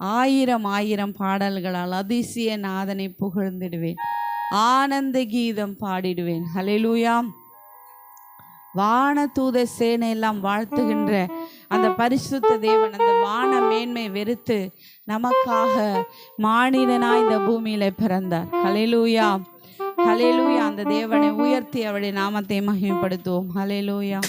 ஆயிரம் ஆயிரம் பாடல்களால் அதிசய நாதனை புகழ்ந்திடுவேன். ஆனந்த கீதம் பாடிடுவேன். ஹalleluya வான தூத சேனை எல்லாம் வாழ்த்துகின்ற அந்த பரிசுத்த தேவன் அந்த வான மேன்மை வெறுத்து நமக்காக மானிடனாய் இந்த பூமியில பிறந்தார். ஹalleluya ஹalleluya அந்த தேவனை உயர்த்தி அவருடைய நாமத்தை மகிமைப்படுத்துவோம். ஹalleluya